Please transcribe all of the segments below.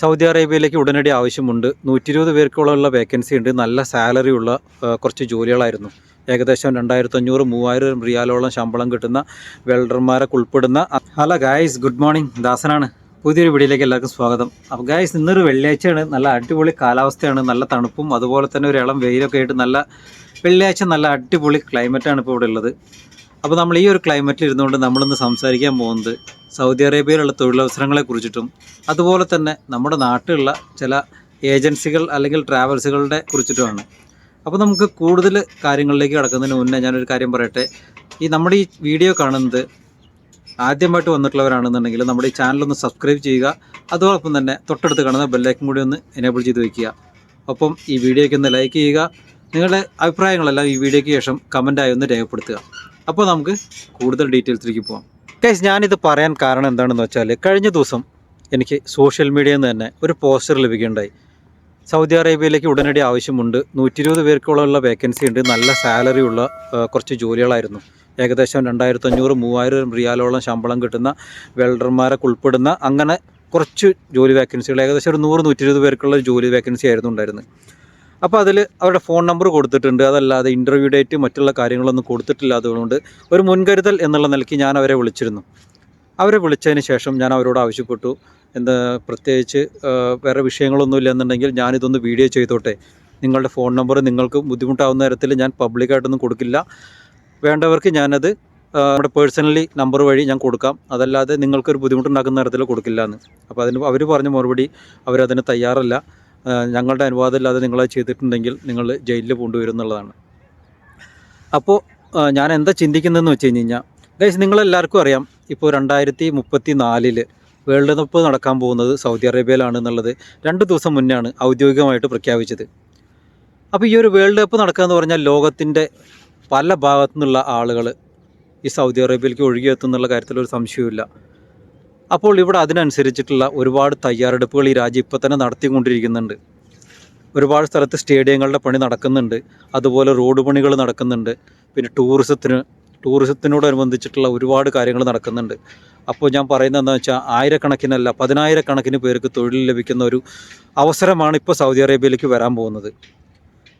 Saudi അറേബ്യയിലേക്ക് ഉടനടി ആവശ്യമുണ്ട്. നൂറ്റി ഇരുപത് പേർക്കുള്ള വേക്കൻസി ഉണ്ട്. നല്ല സാലറി ഉള്ള കുറച്ച് ജോലികളായിരുന്നു. ഏകദേശം രണ്ടായിരത്തി അഞ്ഞൂറ് മൂവായിരം റിയാലോളം ശമ്പളം കിട്ടുന്ന വെൽഡർമാരൊക്കെ ഉൾപ്പെടുന്ന ഹലോ ഗായ്സ് ഗുഡ് മോർണിംഗ് ദാസനാണ്. പുതിയൊരു വീഡിയോയിലേക്ക് എല്ലാവർക്കും സ്വാഗതം. അപ്പോൾ ഗായ്സ് ഇന്നൊരു വെള്ളിയാഴ്ചയാണ്. നല്ല അടിപൊളി കാലാവസ്ഥയാണ്. നല്ല തണുപ്പും അതുപോലെ തന്നെ ഒരു ഇളം വെയിലൊക്കെ ആയിട്ട് നല്ല വെള്ളിയാഴ്ച നല്ല അടിപൊളി ക്ലൈമറ്റാണ് ഇപ്പോൾ ഇവിടെ ഉള്ളത്. അപ്പോൾ നമ്മൾ ഈ ഒരു ക്ലൈമറ്റിൽ ഇരുന്നുകൊണ്ട് നമ്മളിന്ന് സംസാരിക്കാൻ പോകുന്നത് സൗദി അറേബ്യയിലുള്ള തൊഴിലവസരങ്ങളെ കുറിച്ചിട്ടും അതുപോലെ തന്നെ നമ്മുടെ നാട്ടിലുള്ള ചില ഏജൻസികൾ അല്ലെങ്കിൽ ട്രാവൽസുകളുടെ കുറിച്ചിട്ടുമാണ്. അപ്പോൾ നമുക്ക് കൂടുതൽ കാര്യങ്ങളിലേക്ക് കടക്കുന്നതിന് മുന്നേ ഞാനൊരു കാര്യം പറയട്ടെ. ഈ നമ്മുടെ ഈ വീഡിയോ കാണുന്നത് ആദ്യമായിട്ട് വന്നിട്ടുള്ളവരാണെന്നുണ്ടെങ്കിൽ നമ്മുടെ ഈ ചാനലൊന്ന് സബ്സ്ക്രൈബ് ചെയ്യുക അതോടൊപ്പം തന്നെ തൊട്ടടുത്ത് കാണുന്ന ബെല്ലൈക്കും കൂടി ഒന്ന് എനേബിൾ ചെയ്ത് വയ്ക്കുക ഒപ്പം ഈ വീഡിയോയ്ക്ക് ഒന്ന് ലൈക്ക് ചെയ്യുക. നിങ്ങളുടെ അഭിപ്രായങ്ങളെല്ലാം ഈ വീഡിയോയ്ക്ക് ശേഷം കമന്റായി ഒന്ന് രേഖപ്പെടുത്തുക. അപ്പോൾ നമുക്ക് കൂടുതൽ ഡീറ്റെയിൽസിലേക്ക് പോകാം കേസ് ഞാനിത് പറയാൻ കാരണം എന്താണെന്ന് വെച്ചാൽ കഴിഞ്ഞ ദിവസം എനിക്ക് സോഷ്യൽ മീഡിയയിൽ നിന്ന് തന്നെ ഒരു പോസ്റ്റർ ലഭിക്കുകയുണ്ടായി. സൗദി അറേബ്യയിലേക്ക് ഉടനടി ആവശ്യമുണ്ട്. നൂറ്റി ഇരുപത് പേർക്കുള്ള വേക്കൻസി ഉണ്ട്. നല്ല സാലറി ഉള്ള കുറച്ച് ജോലികളായിരുന്നു. ഏകദേശം രണ്ടായിരത്തി അഞ്ഞൂറ് മൂവായിരം റിയാലോളം ശമ്പളം കിട്ടുന്ന വെൽഡർമാരൊക്കെ ഉൾപ്പെടുന്ന അങ്ങനെ കുറച്ച് ജോലി വേക്കൻസികൾ ഏകദേശം ഒരു നൂറ് നൂറ്റി ഇരുപത് പേർക്കുള്ള ജോലി വേക്കൻസി ആയിരുന്നു ഉണ്ടായിരുന്നത്. അപ്പോൾ അതിൽ അവരുടെ ഫോൺ നമ്പർ കൊടുത്തിട്ടുണ്ട്. അതല്ലാതെ ഇന്റർവ്യൂ ഡേറ്റ് മറ്റുള്ള കാര്യങ്ങളൊന്നും കൊടുത്തിട്ടില്ലാത്തതുകൊണ്ട് ഒരു മുൻകരുതൽ എന്നുള്ള നിലയ്ക്ക് ഞാൻ അവരെ വിളിച്ചിരുന്നു. അവരെ വിളിച്ചതിന് ശേഷം ഞാൻ അവരോട് ആവശ്യപ്പെട്ടു. എന്താ പ്രത്യേകിച്ച് വേറെ വിഷയങ്ങളൊന്നുമില്ല എന്നുണ്ടെങ്കിൽ ഞാനിതൊന്ന് വീഡിയോ ചെയ്തോട്ടെ. നിങ്ങളുടെ ഫോൺ നമ്പർ നിങ്ങൾക്ക് ബുദ്ധിമുട്ടാവുന്ന തരത്തിൽ ഞാൻ പബ്ലിക്കായിട്ടൊന്നും കൊടുക്കില്ല. വേണ്ടവർക്ക് ഞാനത് നമ്മുടെ പേഴ്സണലി നമ്പർ വഴി ഞാൻ കൊടുക്കാം. അതല്ലാതെ നിങ്ങൾക്കൊരു ബുദ്ധിമുട്ടുണ്ടാക്കുന്ന തരത്തിൽ കൊടുക്കില്ല എന്ന് അപ്പോൾ അതിന് അവർ പറഞ്ഞ മറുപടി അവരതിന് തയ്യാറല്ല. ഞങ്ങളുടെ അനുവാദമില്ലാതെ നിങ്ങളത് ചെയ്തിട്ടുണ്ടെങ്കിൽ നിങ്ങൾ ജയിലിൽ കൊണ്ടുവരും എന്നുള്ളതാണ്. അപ്പോൾ ഞാൻ എന്താ ചിന്തിക്കുന്നതെന്ന് വെച്ച് കഴിഞ്ഞ് കഴിഞ്ഞാൽ ഗൈസ് നിങ്ങളെല്ലാവർക്കും അറിയാം ഇപ്പോൾ രണ്ടായിരത്തി മുപ്പത്തി നാലിൽ വേൾഡ് കപ്പ് നടക്കാൻ പോകുന്നത് സൗദി അറേബ്യയിലാണ് എന്നുള്ളത് രണ്ട് ദിവസം മുന്നെയാണ് ഔദ്യോഗികമായിട്ട് പ്രഖ്യാപിച്ചത്. അപ്പോൾ ഈ ഒരു വേൾഡ് കപ്പ് നടക്കുക എന്ന് പറഞ്ഞാൽ ലോകത്തിന്റെ പല ഭാഗത്തു നിന്നുള്ള ആളുകൾ ഈ സൗദി അറേബ്യയിലേക്ക് ഒഴുകിയെത്തുന്നുള്ള കാര്യത്തിൽ ഒരു സംശയവുമില്ല. അപ്പോൾ ഇവിടെ അതിനനുസരിച്ചിട്ടുള്ള ഒരുപാട് തയ്യാറെടുപ്പുകൾ ഈ രാജ്യം ഇപ്പോൾ തന്നെ നടത്തിക്കൊണ്ടിരിക്കുന്നുണ്ട്. ഒരുപാട് സ്ഥലത്ത് സ്റ്റേഡിയങ്ങളുടെ പണി നടക്കുന്നുണ്ട്. അതുപോലെ റോഡ് പണികൾ നടക്കുന്നുണ്ട്. പിന്നെ ടൂറിസത്തിന് ടൂറിസത്തിനോടനുബന്ധിച്ചിട്ടുള്ള ഒരുപാട് കാര്യങ്ങൾ നടക്കുന്നുണ്ട്. അപ്പോൾ ഞാൻ പറയുന്നത് എന്താണെന്ന് വെച്ചാൽ ആയിരക്കണക്കിനല്ല പതിനായിരക്കണക്കിന് പേർക്ക് തൊഴിൽ ലഭിക്കുന്ന ഒരു അവസരമാണ് ഇപ്പോൾ സൗദി അറേബ്യയിലേക്ക് വരാൻ പോകുന്നത്.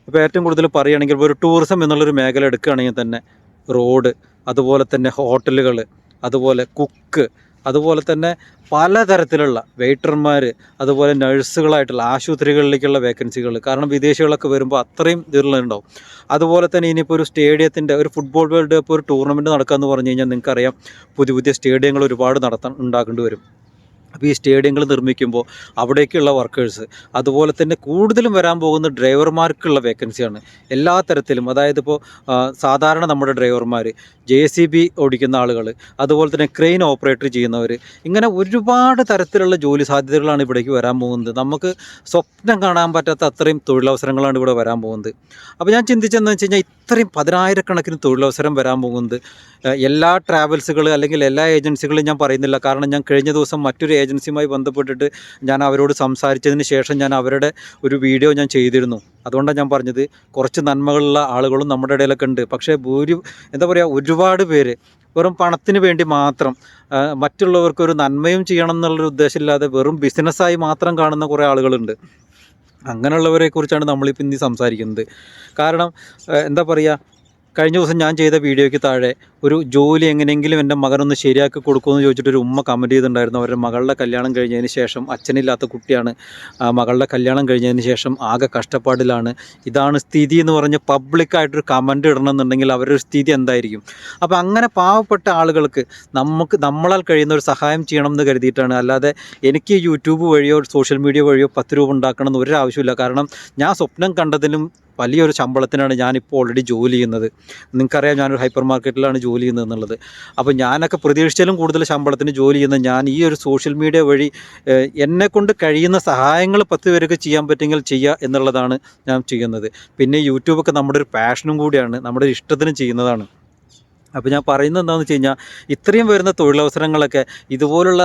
ഇപ്പോൾ ഏറ്റവും കൂടുതൽ പറയുകയാണെങ്കിൽ ഒരു ടൂറിസം എന്നുള്ളൊരു മേഖല എടുക്കുകയാണെങ്കിൽ തന്നെ റോഡ് അതുപോലെ തന്നെ ഹോട്ടലുകൾ അതുപോലെ കുക്ക് അതുപോലെ തന്നെ പലതരത്തിലുള്ള വെയിറ്റർമാർ അതുപോലെ നഴ്സുകളായിട്ടുള്ള ആശുപത്രികളിലേക്കുള്ള വേക്കൻസികൾ കാരണം വിദേശികളൊക്കെ വരുമ്പോൾ അത്രയും ഇതിലുണ്ടാവും അതുപോലെ തന്നെ ഇനിയിപ്പോൾ ഒരു സ്റ്റേഡിയത്തിന്റെ ഒരു ഫുട്ബോൾ വേൾഡ് കപ്പ് ഒരു ടൂർണമെന്റ് നടക്കുക എന്ന് പറഞ്ഞു കഴിഞ്ഞാൽ നിങ്ങൾക്കറിയാം പുതിയ പുതിയ സ്റ്റേഡിയങ്ങൾ ഒരുപാട് നടത്താൻ ഉണ്ടാക്കേണ്ടി വരും. അപ്പോൾ ഈ സ്റ്റേഡിയങ്ങൾ നിർമ്മിക്കുമ്പോൾ അവിടേക്കുള്ള വർക്കേഴ്സ് അതുപോലെ തന്നെ കൂടുതലും വരാൻ പോകുന്ന ഡ്രൈവർമാർക്കുള്ള വേക്കൻസിയാണ് എല്ലാ തരത്തിലും അതായത് ഇപ്പോൾ സാധാരണ നമ്മുടെ ഡ്രൈവർമാർ ജെ സി ബി ഓടിക്കുന്ന ആളുകൾ അതുപോലെ തന്നെ ക്രെയിൻ ഓപ്പറേറ്റർ ചെയ്യുന്നവർ ഇങ്ങനെ ഒരുപാട് തരത്തിലുള്ള ജോലി സാധ്യതകളാണ് ഇവിടേക്ക് വരാൻ പോകുന്നത്. നമുക്ക് സ്വപ്നം കാണാൻ പറ്റാത്ത അത്രയും തൊഴിലവസരങ്ങളാണ് ഇവിടെ വരാൻ പോകുന്നത്. അപ്പോൾ ഞാൻ ചിന്തിച്ചതെന്ന് വെച്ച് കഴിഞ്ഞാൽ ഇത്രയും പതിനായിരക്കണക്കിന് തൊഴിലവസരം വരാൻ പോകുന്നത്. എല്ലാ ട്രാവൽസുകൾ അല്ലെങ്കിൽ എല്ലാ ഏജൻസികളും ഞാൻ പറയുന്നില്ല. കാരണം ഞാൻ കഴിഞ്ഞ ദിവസം മറ്റൊരു ഏജൻസിയുമായി ബന്ധപ്പെട്ടിട്ട് ഞാൻ അവരോട് സംസാരിച്ചതിന് ശേഷം ഞാൻ അവരുടെ ഒരു വീഡിയോ ഞാൻ ചെയ്തിരുന്നു. അതുകൊണ്ടാണ് ഞാൻ പറഞ്ഞത് കുറച്ച് നന്മകളുള്ള ആളുകളും നമ്മുടെ ഇടയിലൊക്കെ ഉണ്ട്. പക്ഷേ ഭൂരി എന്താ പറയുക ഒരുപാട് പേര് വെറും പണത്തിന് വേണ്ടി മാത്രം മറ്റുള്ളവർക്ക് ഒരു നന്മയും ചെയ്യണം എന്നുള്ളൊരു ഉദ്ദേശമില്ലാതെ വെറും ബിസിനസ്സായി മാത്രം കാണുന്ന കുറേ ആളുകളുണ്ട്. അങ്ങനെയുള്ളവരെ കുറിച്ചാണ് നമ്മളിപ്പോൾ ഇന്ന് സംസാരിക്കുന്നത്. കാരണം എന്താ പറയുക കഴിഞ്ഞ ദിവസം ഞാൻ ചെയ്ത വീഡിയോയ്ക്ക് താഴെ ഒരു ജോലി എങ്ങനെയെങ്കിലും എന്റെ മകനൊന്ന് ശരിയാക്കി കൊടുക്കുമെന്ന് ചോദിച്ചിട്ട് ഒരു ഉമ്മ കമന്റ് ചെയ്തിട്ടുണ്ടായിരുന്നു. അവരുടെ മകളുടെ കല്യാണം കഴിഞ്ഞതിന് ശേഷം അച്ഛനില്ലാത്ത കുട്ടിയാണ്. മകളുടെ കല്യാണം കഴിഞ്ഞതിന് ശേഷം ആകെ കഷ്ടപ്പാടിലാണ്. ഇതാണ് സ്ഥിതി എന്ന് പറഞ്ഞ് പബ്ലിക്കായിട്ടൊരു കമന്റ് ഇടണമെന്നുണ്ടെങ്കിൽ അവരുടെ സ്ഥിതി എന്തായിരിക്കും? അപ്പോൾ അങ്ങനെ പാവപ്പെട്ട ആളുകൾക്ക് നമുക്ക് നമ്മളാൽ കഴിയുന്ന ഒരു സഹായം ചെയ്യണം എന്ന് കരുതിയിട്ടാണ്. അല്ലാതെ എനിക്ക് യൂട്യൂബ് വഴിയോ സോഷ്യൽ മീഡിയ വഴിയോ പത്ത് രൂപ ഉണ്ടാക്കണം എന്ന് കാരണം ഞാൻ സ്വപ്നം കണ്ടതിലും വലിയൊരു ശമ്പളത്തിനാണ് ഞാനിപ്പോൾ ഓൾറെഡി ജോലി ചെയ്യുന്നത്. നിങ്ങൾക്കറിയാം ഞാനൊരു ഹൈപ്പർ മാർക്കറ്റിലാണ് ജോലി ചെയ്യുന്നത് എന്നുള്ളത്. അപ്പോൾ ഞാനൊക്കെ പ്രതീക്ഷിച്ചാലും കൂടുതൽ ശമ്പളത്തിന് ജോലി ചെയ്യുന്ന ഞാൻ ഈ ഒരു സോഷ്യൽ മീഡിയ വഴി എന്നെക്കൊണ്ട് എന്നെ കൊണ്ട് കഴിയുന്ന സഹായങ്ങൾ പത്ത് പേർക്ക് ചെയ്യാൻ പറ്റുമെങ്കിൽ ചെയ്യുക എന്നുള്ളതാണ് ഞാൻ ചെയ്യുന്നത്. പിന്നെ യൂട്യൂബൊക്കെ നമ്മുടെ ഒരു പാഷനും കൂടിയാണ് നമ്മുടെ ഒരു ഇഷ്ടത്തിന് ചെയ്യുന്നതാണ്. അപ്പോൾ ഞാൻ പറയുന്നത് എന്താണെന്ന് വെച്ച് കഴിഞ്ഞാൽ ഇത്രയും വരുന്ന തൊഴിലവസരങ്ങളൊക്കെ ഇതുപോലുള്ള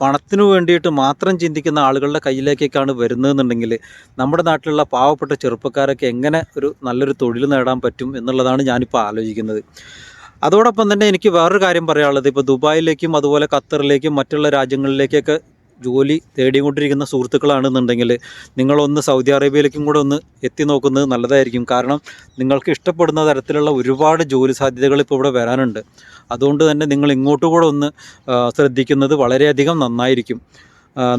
പണത്തിനു വേണ്ടിയിട്ട് മാത്രം ചിന്തിക്കുന്ന ആളുകളുടെ കയ്യിലേക്കൊക്കെയാണ് വരുന്നതെന്നുണ്ടെങ്കിൽ നമ്മുടെ നാട്ടിലുള്ള പാവപ്പെട്ട ചെറുപ്പക്കാരൊക്കെ എങ്ങനെ ഒരു നല്ലൊരു തൊഴിൽ നേടാൻ പറ്റും എന്നുള്ളതാണ് ഞാനിപ്പോൾ ആലോചിക്കുന്നത്. അതോടൊപ്പം തന്നെ എനിക്ക് വേറൊരു കാര്യം പറയാനുള്ളത്. ഇപ്പോൾ ദുബായിലേക്കും അതുപോലെ ഖത്തറിലേക്കും മറ്റുള്ള രാജ്യങ്ങളിലേക്കൊക്കെ ജോലി തേടിക്കൊണ്ടിരിക്കുന്ന സുഹൃത്തുക്കളാണെന്നുണ്ടെങ്കിൽ നിങ്ങളൊന്ന് സൗദി അറേബ്യയിലേക്കും കൂടെ ഒന്ന് എത്തി നോക്കുന്നത് നല്ലതായിരിക്കും. കാരണം നിങ്ങൾക്ക് ഇഷ്ടപ്പെടുന്ന തരത്തിലുള്ള ഒരുപാട് ജോലി സാധ്യതകൾ ഇപ്പോൾ ഇവിടെ വരാനുണ്ട്. അതുകൊണ്ട് തന്നെ നിങ്ങൾ ഇങ്ങോട്ട് കൂടെ ഒന്ന് ശ്രദ്ധിക്കുന്നത് വളരെയധികം നന്നായിരിക്കും.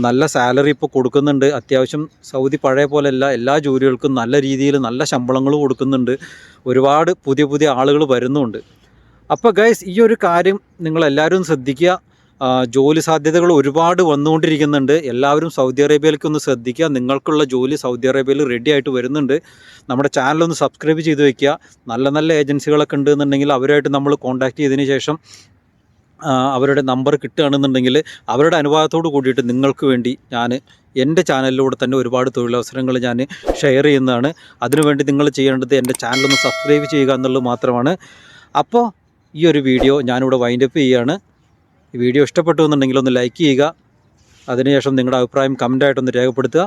നല്ല സാലറി ഇപ്പോൾ കൊടുക്കുന്നുണ്ട്. അത്യാവശ്യം സൗദി പഴയ പോലെയല്ല. എല്ലാ ജോലികൾക്കും നല്ല രീതിയിൽ നല്ല ശമ്പളങ്ങൾ കൊടുക്കുന്നുണ്ട്. ഒരുപാട് പുതിയ പുതിയ ആളുകൾ വരുന്നുണ്ട്. അപ്പോൾ ഗൈസ് ഈ ഒരു കാര്യം നിങ്ങളെല്ലാവരും ശ്രദ്ധിക്കുക. ജോലി സാധ്യതകൾ ഒരുപാട് വന്നുകൊണ്ടിരിക്കുന്നുണ്ട്. എല്ലാവരും സൗദി അറേബ്യയിലേക്ക് ഒന്ന് ശ്രദ്ധിക്കുക. നിങ്ങൾക്കുള്ള ജോലി സൗദി അറേബ്യയിൽ റെഡി ആയിട്ട് വരുന്നുണ്ട്. നമ്മുടെ ചാനലൊന്ന് സബ്സ്ക്രൈബ് ചെയ്ത് വെക്കുക. നല്ല നല്ല ഏജൻസികളൊക്കെ ഉണ്ടെന്നുണ്ടെങ്കിൽ അവരുമായിട്ട് നമ്മൾ കോൺടാക്ട് ചെയ്തതിന് ശേഷം അവരുടെ നമ്പർ കിട്ടുകയാണെന്നുണ്ടെങ്കിൽ അവരുടെ അനുവാദത്തോട് കൂടിയിട്ട് നിങ്ങൾക്ക് വേണ്ടി ഞാൻ എന്റെ ചാനലിലൂടെ തന്നെ ഒരുപാട് തൊഴിലവസരങ്ങൾ ഞാൻ ഷെയർ ചെയ്യുന്നതാണ്. അതിനുവേണ്ടി നിങ്ങൾ ചെയ്യേണ്ടത് എന്റെ ചാനലൊന്ന് സബ്സ്ക്രൈബ് ചെയ്യുക എന്നുള്ളത് മാത്രമാണ്. അപ്പോൾ ഈ ഒരു വീഡിയോ ഞാനിവിടെ വൈൻഡപ്പ് ചെയ്യുകയാണ്. ഈ വീഡിയോ ഇഷ്ടപ്പെട്ടു എന്നുണ്ടെങ്കിൽ ഒന്ന് ലൈക്ക് ചെയ്യുക. അതിനുശേഷം നിങ്ങളുടെ അഭിപ്രായം കമന്റായിട്ടൊന്ന് രേഖപ്പെടുത്തുക.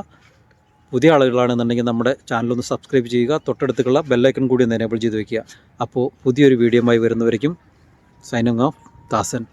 പുതിയ ആളുകളാണെന്നുണ്ടെങ്കിൽ നമ്മുടെ ചാനലൊന്ന് സബ്സ്ക്രൈബ് ചെയ്യുക. തൊട്ടടുത്തുള്ള ബെല്ലൈക്കൺ കൂടി ഒന്ന് എനേബിൾ ചെയ്ത് വയ്ക്കുക അപ്പോൾ പുതിയൊരു വീഡിയോയുമായി വരുന്നവരേക്കും സൈനിങ് ഓഫ് ദാസൻ.